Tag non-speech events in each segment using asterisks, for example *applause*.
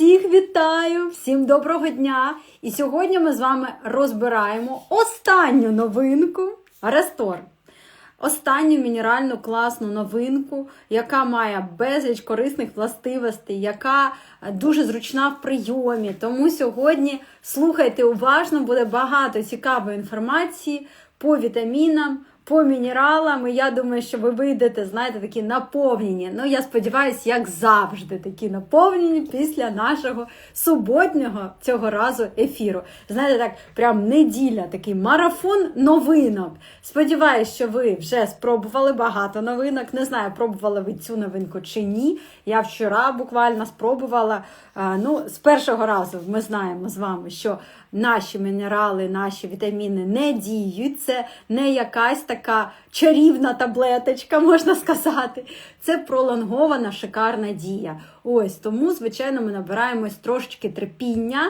Усіх вітаю, всім доброго дня! І сьогодні ми з вами розбираємо останню новинку Рестор. Останню мінеральну класну новинку, яка має безліч корисних властивостей, яка дуже зручна в прийомі. Тому сьогодні слухайте уважно, буде багато цікавої інформації по вітамінам, по мінералам. І я думаю, що ви вийдете, знаєте, такі наповнені. Ну, я сподіваюся, як завжди, такі наповнені після нашого суботнього цього разу ефіру. Знаєте, так, прям неділя, такий марафон новинок. Сподіваюсь, що ви вже спробували багато новинок. Не знаю, пробували ви цю новинку чи ні. Я вчора буквально спробувала. Ну, з першого разу ми знаємо з вами, що наші мінерали, наші вітаміни не діють. Це не якась така чарівна таблеточка, можна сказати. Це пролонгована шикарна дія. Ось тому, звичайно, ми набираємось трошечки терпіння.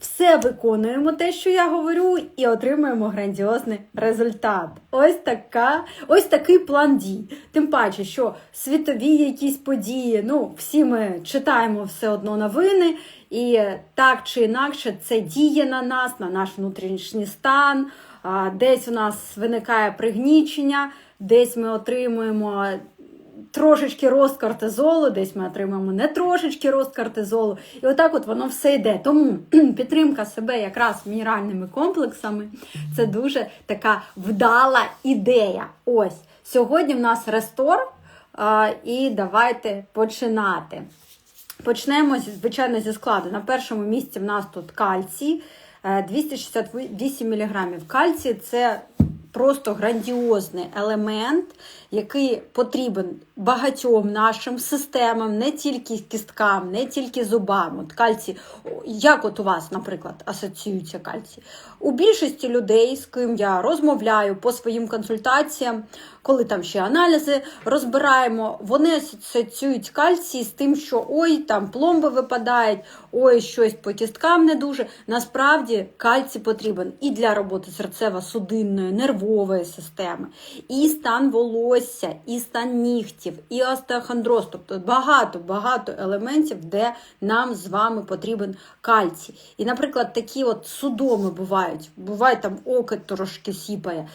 Все виконуємо те, що я говорю, і отримуємо грандіозний результат. Ось така, ось такий план дій. Тим паче, що світові якісь події, ну всі ми читаємо все одно новини, і так чи інакше це діє на нас, на наш внутрішній стан. Десь у нас виникає пригнічення, десь ми отримуємо трошечки рост кортизолу, десь ми отримаємо не трошечки рост кортизолу. І отак от воно все йде. Тому *clears throat* підтримка себе якраз мінеральними комплексами це дуже така вдала ідея. Ось сьогодні в нас рестор, і давайте починати. Почнемо, звичайно, зі складу. На першому місці в нас тут кальцій. 268 мг кальцію це просто грандіозний елемент, який потрібен багатьом нашим системам, не тільки кісткам, не тільки зубам. От кальцій, як от у вас, наприклад, асоціюється кальцій? У більшості людей, з ким я розмовляю по своїм консультаціям, коли там ще аналізи розбираємо, вони асоціюють кальцій з тим, що ой, там пломби випадають, ой, щось по кісткам не дуже. Насправді кальцій потрібен і для роботи серцево-судинної, нервової системи, і стан волосся, і стан нігтів, і остеохондроз. Тобто багато-багато елементів, де нам з вами потрібен кальцій. І, наприклад, такі от судоми бувають, буває там око трошки сіпає.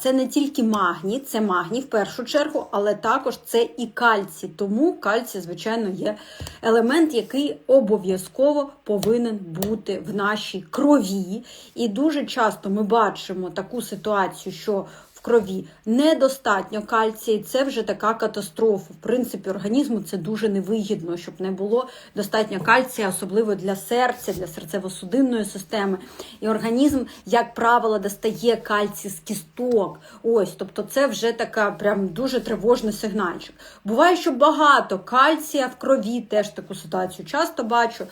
Це не тільки магній, це магній в першу чергу, але також це і кальцій. Тому кальцій, звичайно, є елемент, який обов'язково повинен бути в нашій крові. І дуже часто ми бачимо таку ситуацію, що крові недостатньо кальцію, це вже така катастрофа. В принципі, організму це дуже невигідно, щоб не було достатньо кальція, особливо для серця, для серцево-судинної системи. І організм, як правило, достає кальцій з кісток. Ось, тобто, це вже така прям дуже тривожний сигнальчик. Буває, що багато кальція в крові, теж таку ситуацію часто бачу.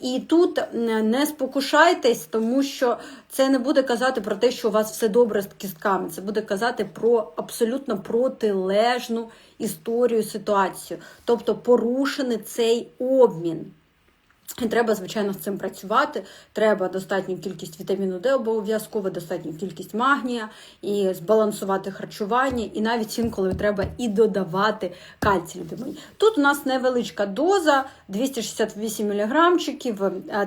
І тут не спокушайтесь, тому що це не буде казати про те, що у вас все добре з кістками. Це буде казати про абсолютно протилежну історію ситуацію, тобто порушений цей обмін. І треба, звичайно, з цим працювати. Треба достатню кількість вітаміну Д, обов'язково достатню кількість магнія, і збалансувати харчування, і навіть інколи треба і додавати кальцій. Любимий. Тут у нас невеличка доза 268 мг.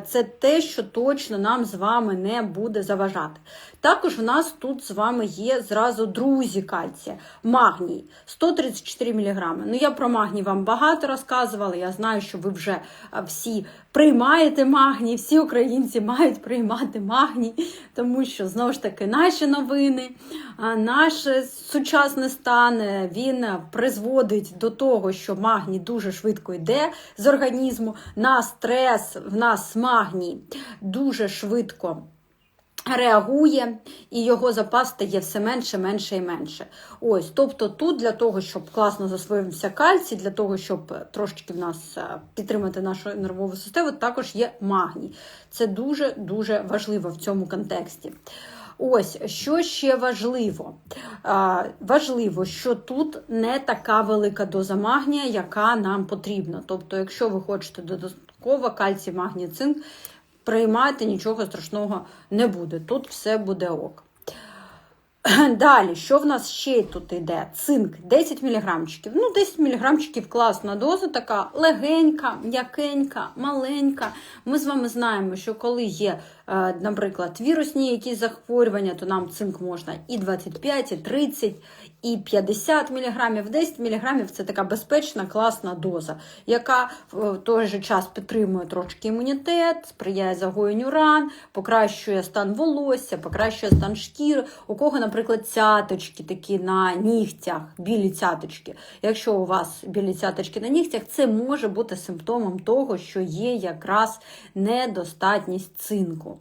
Це те, що точно нам з вами не буде заважати. Також у нас тут з вами є зразу друзі кальція, магній 134 мг. Ну, я про магній вам багато розказувала. Я знаю, що ви вже всі приймаєте магній, всі українці мають приймати магній, тому що знову ж таки наші новини, наш сучасний стан він призводить до того, що магній дуже швидко йде з організму. На стрес в нас магній дуже швидко. Реагує, і його запас стає все менше, менше і менше. Ось, Тобто тут для того, щоб класно засвоївся кальцій, для того, щоб трошки в нас підтримати нашу нервову систему, також є магній. Це дуже-дуже важливо в цьому контексті. Ось, що ще важливо? А, Важливо, що тут не така велика доза магнія, яка нам потрібна. Тобто, якщо ви хочете додатково кальцій, магній, цинк, приймати, нічого страшного не буде. Тут все буде ок. *clears throat* Далі, що в нас ще тут йде? Цинк 10 мг. Ну, 10 мг класна доза, така легенька, м'якенька, маленька. Ми з вами знаємо, що коли є, наприклад, вірусні якісь захворювання, то нам цинк можна і 25, і 30, і 50 мг. 10 мг це така безпечна, класна доза, яка в той же час підтримує трошки імунітет, сприяє загоєнню ран, покращує стан волосся, покращує стан шкіри. У кого, наприклад, цяточки такі на нігтях, білі цяточки. Якщо у вас білі цяточки на нігтях, це може бути симптомом того, що є якраз недостатність цинку.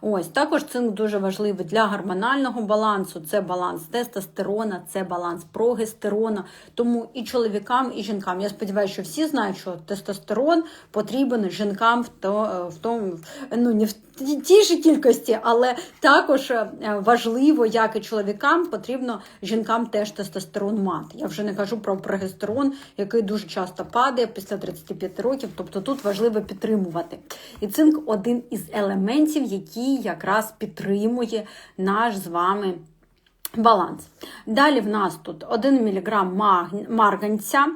Ось також цинк дуже важливий для гормонального балансу. Це баланс тестостерона, це баланс прогестерона. Тому і чоловікам, і жінкам. Я сподіваюся, що всі знають, що тестостерон потрібен жінкам в то в тому, ну не в тій ж кількості, але також е, важливо, як і чоловікам, потрібно жінкам теж тестостерон мати. Я вже не кажу про прогестерон, який дуже часто падає після 35 років. Тобто тут важливо підтримувати. І цинк один із елементів, який якраз підтримує наш з вами. Баланс. Далі в нас тут 1 мг марганця.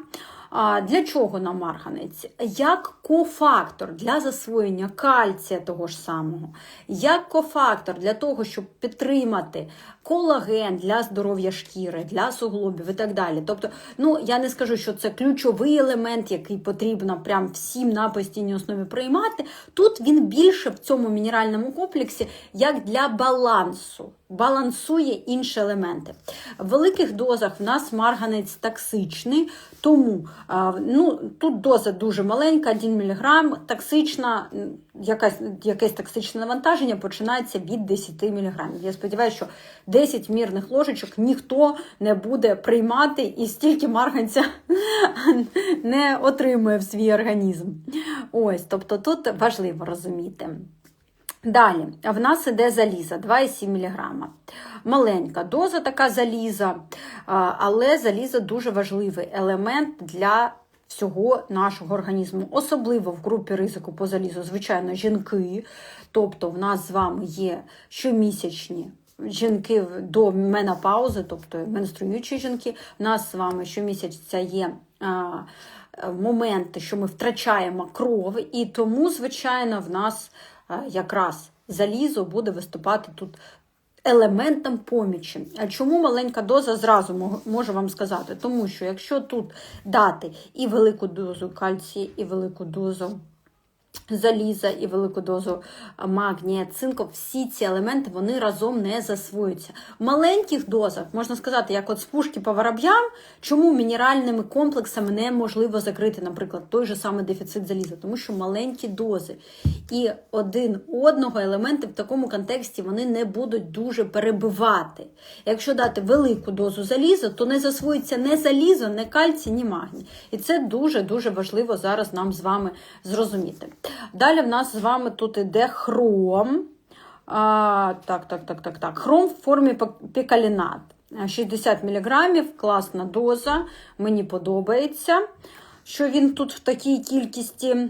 Для чого нам марганець? Як кофактор для засвоєння кальція того ж самого, як кофактор для того, щоб підтримати колаген для здоров'я шкіри, для суглобів і так далі. Тобто, ну я не скажу, що це ключовий елемент, який потрібно прям всім на постійній основі приймати. Тут він більше в цьому мінеральному комплексі як для балансу. Балансує інші елементи. В великих дозах в нас марганець токсичний, тому ну, тут доза дуже маленька, 1 мг, токсична, якась, якесь токсичне навантаження починається від 10 мг. Я сподіваюся, що 10 мірних ложечок ніхто не буде приймати і стільки марганця *laughs* не отримує в свій організм. Ось, тобто тут важливо розуміти. Далі, в нас іде заліза 2,7 мг. Маленька доза така заліза, але заліза дуже важливий елемент для всього нашого організму, особливо в групі ризику по залізу, звичайно, жінки. Тобто, в нас з вами є щомісячні жінки до менопаузи, тобто менструючі жінки. У нас з вами щомісяця є. Моменти, що ми втрачаємо кров, і тому, звичайно, в нас якраз залізо буде виступати тут елементом помічі. А чому маленька доза зразу можу вам сказати? Тому що якщо тут дати і велику дозу кальцію, і велику дозу заліза і велику дозу магнія, цинку, всі ці елементи вони разом не засвоюються. В маленьких дозах, можна сказати, як от з пушки по вороб'ям, чому мінеральними комплексами неможливо закрити, наприклад, той же самий дефіцит заліза, тому що маленькі дози. І один одного елементи в такому контексті вони не будуть дуже перебивати. Якщо дати велику дозу заліза, то не засвоїться не залізо, не кальцій, ні магній. І це дуже-дуже важливо зараз нам з вами зрозуміти. Далі в нас з вами тут іде хром. А, Так, так, так, так, так. Хром в формі пікалінат. 60 мг, класна доза. Мені подобається, що він тут в такій кількості.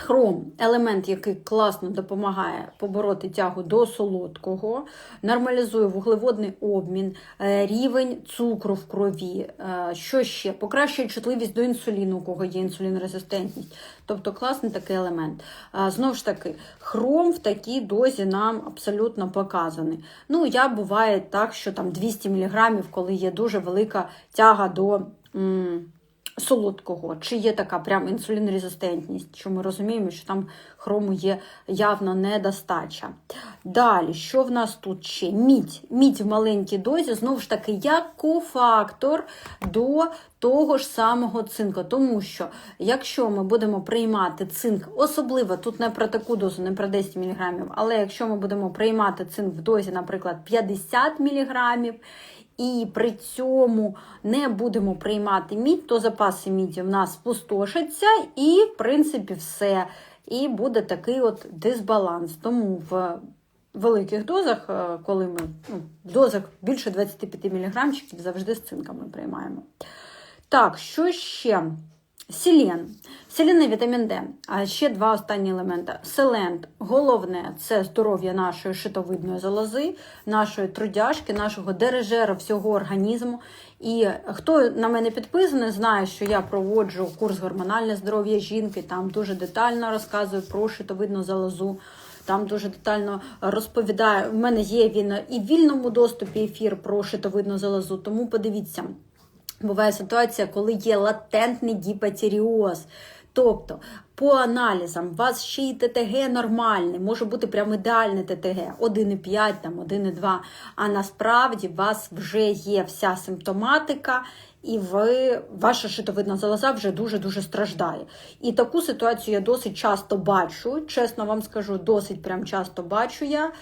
Хром елемент, який класно допомагає побороти тягу до солодкого, нормалізує вуглеводний обмін, е, рівень цукру в крові. Е, що ще? Покращує чутливість до інсуліну, у кого є інсулінорезистентність. Тобто класний такий елемент. Е, знову ж таки, хром в такій дозі нам абсолютно показаний. Ну, я буває так, що там 200 мг, коли є дуже велика тяга до солодкого, чи є така прям інсулінрезистентність, що ми розуміємо, що там хрому є явно недостача. Далі, що в нас тут ще? Мідь. Мідь в маленькій дозі, знову ж таки, як кофактор до того ж самого цинку. Тому що, якщо ми будемо приймати цинк, особливо тут не про таку дозу, не про 10 мг, але якщо ми будемо приймати цинк в дозі, наприклад, 50 мг, і при цьому не будемо приймати мідь, то запаси міді в нас спустошаться, і, в принципі, все. І буде такий от дисбаланс. Тому в великих дозах, е, коли ми ну, в дозах більше 25 мг, завжди з цинками приймаємо. Так, що ще? Селен. Селен вітамін Д. А ще два останні елементи. Селен. Головне це здоров'я нашої шитовидної залози, нашої трудяшки, нашого дирижера всього організму. І хто на мене підписаний, знає, що я проводжу курс гормональне здоров'я жінки. Там дуже детально розказую про шитовидну залозу. Там дуже детально розповідаю. У мене є він і в вільному доступі ефір про шитовидну залозу, тому подивіться. Буває ситуація, коли є латентний гіпотіріоз. Тобто, по аналізам у вас ще й ТТГ нормальний, може бути прям ідеальне ТТГ 1,5, там 1,2, а насправді у вас вже є вся симптоматика, і ви, ваша шитовидна залоза вже дуже-дуже страждає. І таку ситуацію я досить часто бачу, чесно вам скажу, досить прям часто бачу я.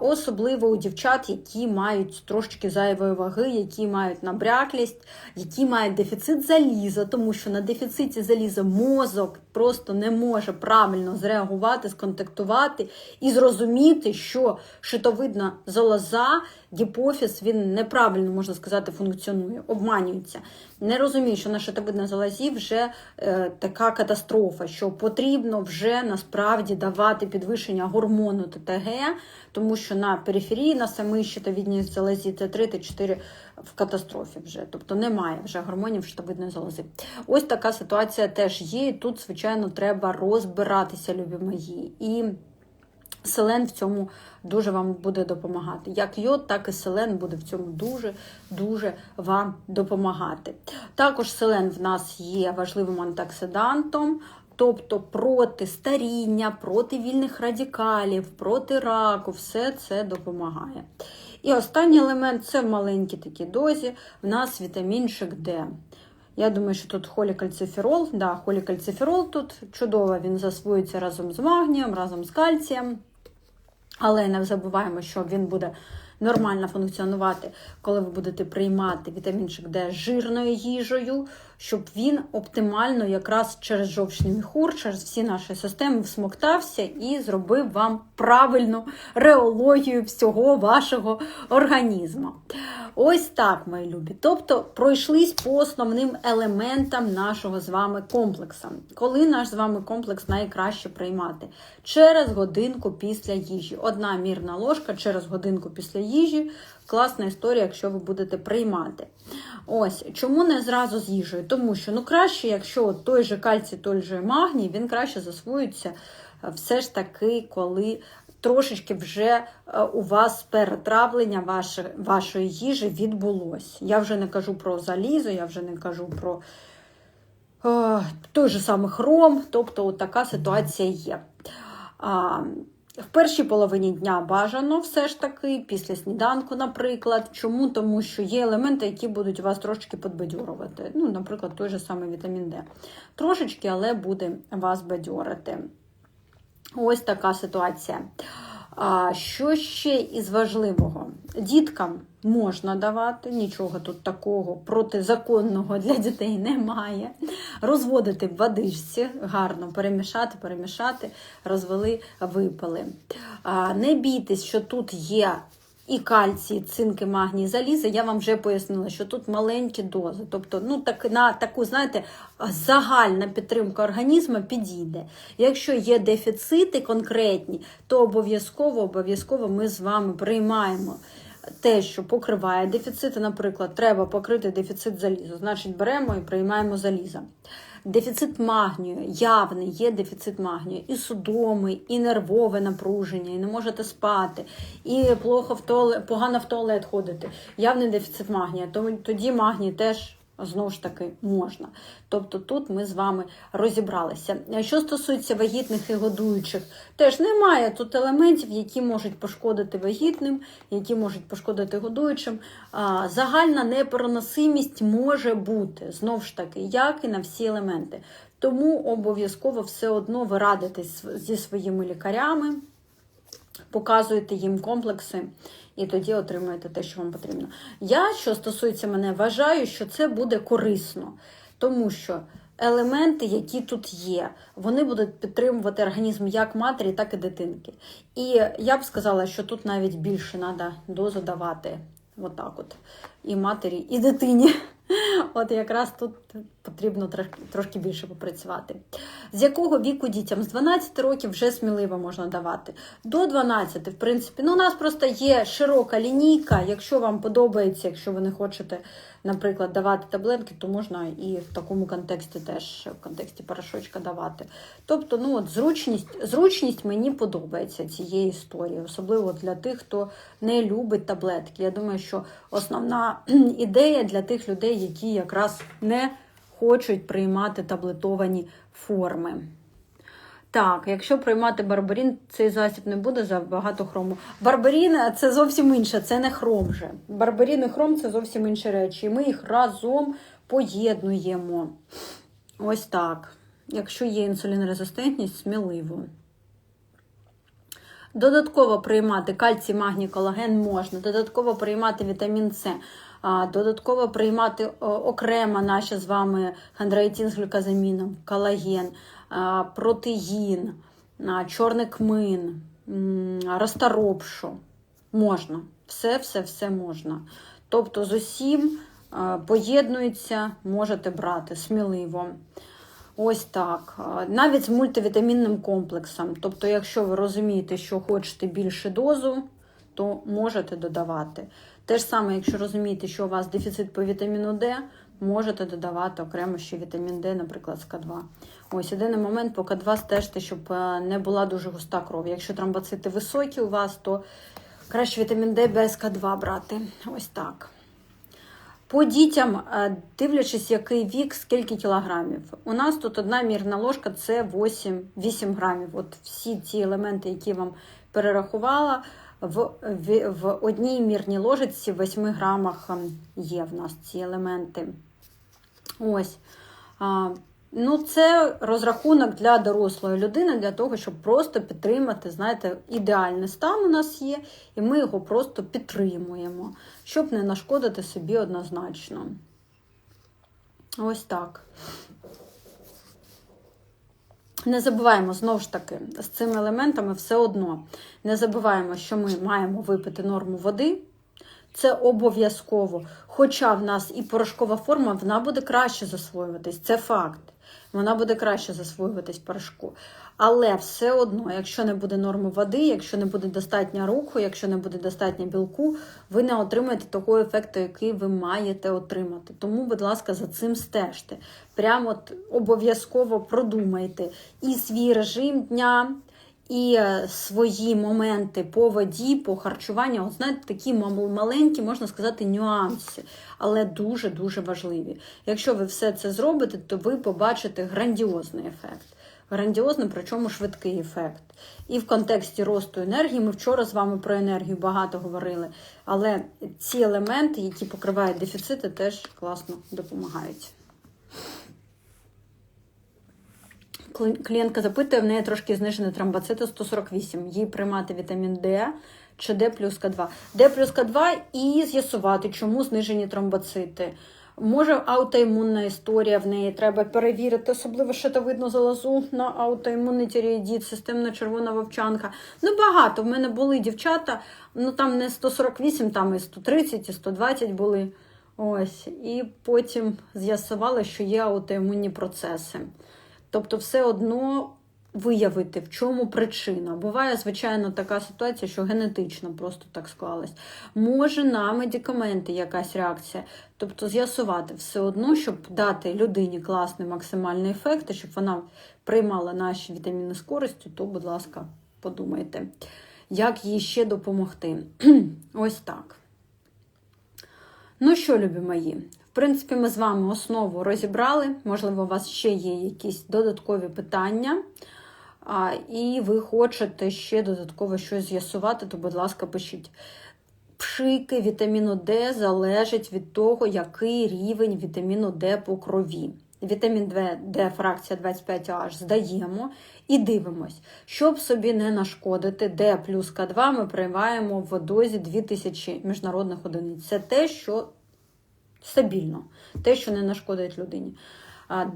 Особливо у дівчат, які мають трошечки зайвої ваги, які мають набряклість, які мають дефіцит заліза, тому що на дефіциті заліза мозок просто не може правильно зреагувати, сконтактувати і зрозуміти, що шитовидна залоза, гіпофіз, він неправильно можна сказати, функціонує, обманюється. Не розумію, що на шитовидній залозі вже е, така катастрофа, що потрібно вже насправді давати підвищення гормону ТТГ, тому що на периферії, на самій щитовідній залозі Т3, Т4 в катастрофі вже, тобто немає вже гормонів щитовидної залози. Ось така ситуація теж є. і Тут, звичайно, треба розбиратися, любі мої. І Селен в цьому дуже вам буде допомагати. Як йод, так і селен буде в цьому дуже-дуже вам допомагати. Також селен в нас є важливим антиоксидантом, тобто проти старіння, проти вільних радикалів, проти раку, все це допомагає. І останній елемент це в маленькій такій дозі. В нас вітамінчик Д. Я думаю, що тут холікальциферол. Да, холікальциферол тут чудово, він засвоюється разом з магнієм, разом з кальцієм. Але не забуваємо, що він буде нормально функціонувати, коли ви будете приймати вітамінчик Д жирною їжею, щоб він оптимально якраз через жовчний міхур, через всі наші системи всмоктався і зробив вам правильну реологію всього вашого організму. Ось так, мої любі. Тобто пройшлись по основним елементам нашого з вами комплексу. Коли наш з вами комплекс найкраще приймати? Через годинку після їжі. Одна мірна ложка через годинку після їжі. Класна історія, якщо ви будете приймати. Ось, чому не зразу з їжею? Тому що ну краще, якщо той же кальцій, той же магній, він краще засвоюється е, все ж таки, коли трошечки вже е, у вас перетравлення вашої, вашої їжі відбулось. Я вже не кажу про залізо, я вже не кажу про о, той же самий хром, тобто от така ситуація є. А, в першій половині дня бажано все ж таки, після сніданку, наприклад. Чому? Тому що є елементи, які будуть вас трошечки подбадьорувати. Ну, Наприклад, той же самий вітамін Д. Трошечки, але буде вас бадьорити. Ось така ситуація. Що ще із важливого? Діткам можна давати, нічого тут такого протизаконного для дітей немає. Розводити в водичці, гарно перемішати, перемішати, розвели, випили. Не бійтесь, що тут є і кальцій, цинки, магній, заліза, я вам вже пояснила, що тут маленькі дози. Тобто, ну так на таку, знаєте, загальна підтримка організму підійде. Якщо є дефіцити конкретні, то обов'язково обов'язково ми з вами приймаємо. Те, що покриває дефіцити, наприклад, треба покрити дефіцит залізу, значить беремо і приймаємо заліза. Дефіцит магнію, явний є дефіцит магнію, і судоми, і нервове напруження, і не можете спати, і плохо в туалет, погано в туалет ходити. Явний дефіцит магнія. Тоді магній теж Знову ж таки, можна. Тобто тут ми з вами розібралися. Що стосується вагітних і годуючих, теж немає тут елементів, які можуть пошкодити вагітним, які можуть пошкодити годуючим. Загальна непереносимість може бути, знову ж таки, як і на всі елементи. Тому обов'язково все одно ви радитесь зі своїми лікарями, показуєте їм комплекси і тоді отримуєте те, що вам потрібно. Я, що стосується мене, вважаю, що це буде корисно, тому що елементи, які тут є, вони будуть підтримувати організм як матері, так і дитинки. І я б сказала, що тут навіть більше треба дозу давати. Отак от, І матері, і дитині. *laughs* От якраз тут потрібно трошки, більше попрацювати. З якого віку дітям? З 12 років вже сміливо можна давати. До 12, в принципі, ну у нас просто є широка лінійка. Якщо вам подобається, якщо ви не хочете, наприклад, давати таблетки, то можна і в такому контексті теж в контексті порошочка давати. Тобто, ну от зручність, зручність мені подобається цієї історії, особливо для тих, хто не любить таблетки. Я думаю, що основна *clears throat* ідея для тих людей, які якраз не хочуть приймати таблетовані форми. Так, якщо приймати барбарін, цей засіб не буде за багато хрому. Барбарін це зовсім інше, це не хром же. Барбарін і хром це зовсім інші речі. І ми їх разом поєднуємо. Ось так. Якщо є інсулінорезистентність, сміливо. Додатково приймати кальцій, магній, колаген можна, додатково приймати вітамін С, додатково приймати окремо наші з вами хондроїтин з глюкозаміном, колаген, протеїн, чорний кмин, розторопшу. Можна. Все, все, все можна. Тобто з усім поєднується, можете брати сміливо. Ось так. Навіть з мультивітамінним комплексом. Тобто, якщо ви розумієте, що хочете більше дозу, то можете додавати. Те ж саме, якщо розумієте, що у вас дефіцит по вітаміну Д, можете додавати окремо ще вітамін Д, наприклад, з К2. Ось єдиний момент по К2 стежте, щоб е, не була дуже густа кров. Якщо тромбоцити високі у вас, то краще вітамін Д без К2 брати. Ось так. По дітям, е, дивлячись, який вік, скільки кілограмів. У нас тут одна мірна ложка це 8, 8 грамів. От всі ці елементи, які вам перерахувала, в, в, в одній мірній ложечці в 8 грамах ем, є в нас ці елементи. Ось. А, Ну, це розрахунок для дорослої людини, для того, щоб просто підтримати, знаєте, ідеальний стан у нас є, і ми його просто підтримуємо, щоб не нашкодити собі однозначно. Ось так. Не забуваємо, знову ж таки, з цими елементами все одно. Не забуваємо, що ми маємо випити норму води. Це обов'язково. Хоча в нас і порошкова форма, вона буде краще засвоюватись. Це факт. Вона буде краще засвоюватись порошку. Але все одно, якщо не буде норми води, якщо не буде достатньо руху, якщо не буде достатньо білку, ви не отримаєте того ефекту, який ви маєте отримати. Тому, будь ласка, за цим стежте. Прямо обов'язково продумайте і свій режим дня. І е, свої моменти по воді, по харчуванню, от знаєте, такі маленькі, можна сказати, нюанси, але дуже-дуже важливі. Якщо ви все це зробите, то ви побачите грандіозний ефект. Грандіозний, причому швидкий ефект. І в контексті росту енергії, ми вчора з вами про енергію багато говорили, але ці елементи, які покривають дефіцити, теж класно допомагають. Клієнтка запитує, в неї трошки знижений тромбоцити 148. Їй приймати вітамін Д чи Д плюс К2. Д плюс К2 і з'ясувати, чому знижені тромбоцити. Може, аутоімунна історія в неї треба перевірити, особливо щитовидну залозу на аутоімунний тіреїдіт, системна червона вовчанка. Ну, багато. В мене були дівчата, ну там не 148, там і 130, і 120 були. Ось. І потім з'ясували, що є аутоімунні процеси. Тобто, все одно виявити, в чому причина. Буває, звичайно, така ситуація, що генетично просто так склалась. Може на медикаменти якась реакція. Тобто з'ясувати все одно, щоб дати людині класний максимальний ефект, щоб вона приймала наші вітаміни з користю, то, будь ласка, подумайте, як їй ще допомогти. *clears throat* Ось так. Ну що, любі мої? Принципі, ми з вами основу розібрали. Можливо, у вас ще є якісь додаткові питання, і ви хочете ще додатково щось з'ясувати, то, будь ласка, пишіть. Пшики вітаміну Д залежить від того, який рівень вітаміну Д по крові. Вітамін Д, фракція 25 аж здаємо і дивимось. Щоб собі не нашкодити, Д плюс К2 ми приймаємо в дозі 2000 міжнародних одиниць. Це те, що стабільно, те, що не нашкодить людині.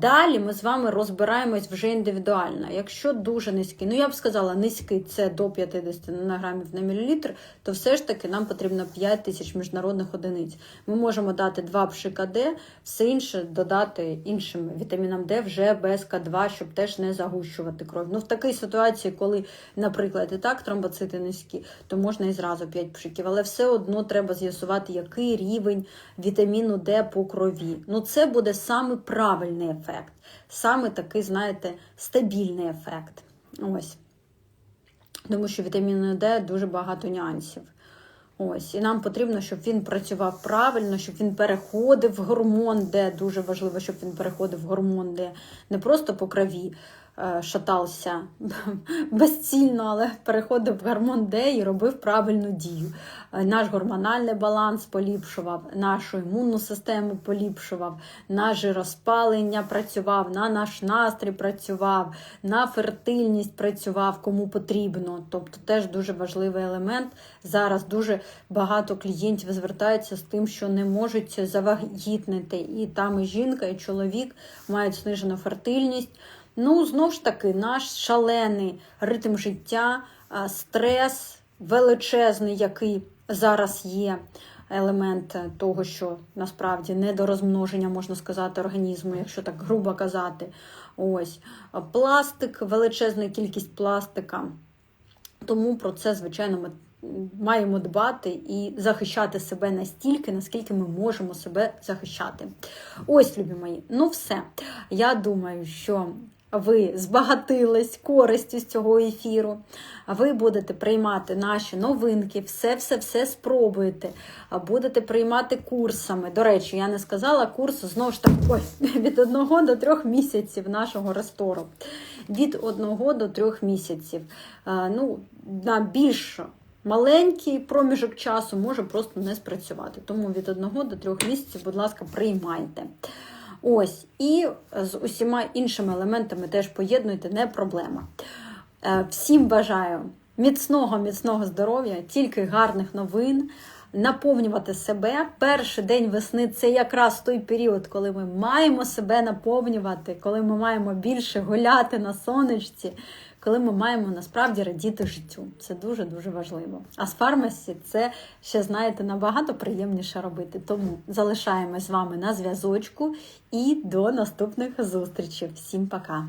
Далі ми з вами розбираємось вже індивідуально. Якщо дуже низький, ну я б сказала, низький це до 50 нанограмів на мілілітр, то все ж таки нам потрібно 5 тисяч міжнародних одиниць. Ми можемо дати 2 пшика Д, все інше додати іншим вітамінам Д вже без К2, щоб теж не загущувати кров. Ну в такій ситуації, коли, наприклад, і так тромбоцити низькі, то можна і зразу 5 пшиків, але все одно треба з'ясувати, який рівень вітаміну Д по крові. Ну це буде саме правильний ефект, саме такий, знаєте, стабільний ефект. Ось. Тому що вітаміну Д дуже багато нюансів. Ось, і нам потрібно, щоб він працював правильно, щоб він переходив в гормон, Д. дуже важливо, щоб він переходив в гормон, Д. не просто по крові шатався *laughs* безцільно, але переходив в гормон Д і робив правильну дію. Е, Наш гормональний баланс поліпшував, нашу імунну систему поліпшував, на жироспалення працював, на наш настрій працював, на фертильність працював, кому потрібно. Тобто теж дуже важливий елемент. Зараз дуже багато клієнтів звертаються з тим, що не можуть завагітнити. І там і жінка, і чоловік мають знижену фертильність. Ну, знову ж таки, наш шалений ритм життя, стрес величезний, який зараз є. Елемент того, що насправді не до розмноження, можна сказати, організму, якщо так грубо казати. Ось пластик, величезна кількість пластика. Тому про це, звичайно, ми маємо дбати і захищати себе настільки, наскільки ми можемо себе захищати. Ось, любі мої, ну все. Я думаю, що ви збагатились користю з цього ефіру. Ви будете приймати наші новинки, все-все-все спробуєте. Будете приймати курсами. До речі, я не сказала курс знову ж таки ой, *laughs* від 1 до 3 місяців нашого рестору. Від 1 до 3 місяців. Ну, на більш маленький проміжок часу може просто не спрацювати. Тому від 1 до 3 місяців, будь ласка, приймайте. Ось, і з усіма іншими елементами теж поєднуйте, не проблема. Е, Всім бажаю міцного, міцного здоров'я, тільки гарних новин, наповнювати себе. Перший день весни це якраз той період, коли ми маємо себе наповнювати, коли ми маємо більше гуляти на сонечці, коли ми маємо насправді радіти життю. Це дуже-дуже важливо. А з фармасі це ще, знаєте, набагато приємніше робити. Тому залишаємось з вами на зв'язочку і до наступних зустрічей. Всім пока!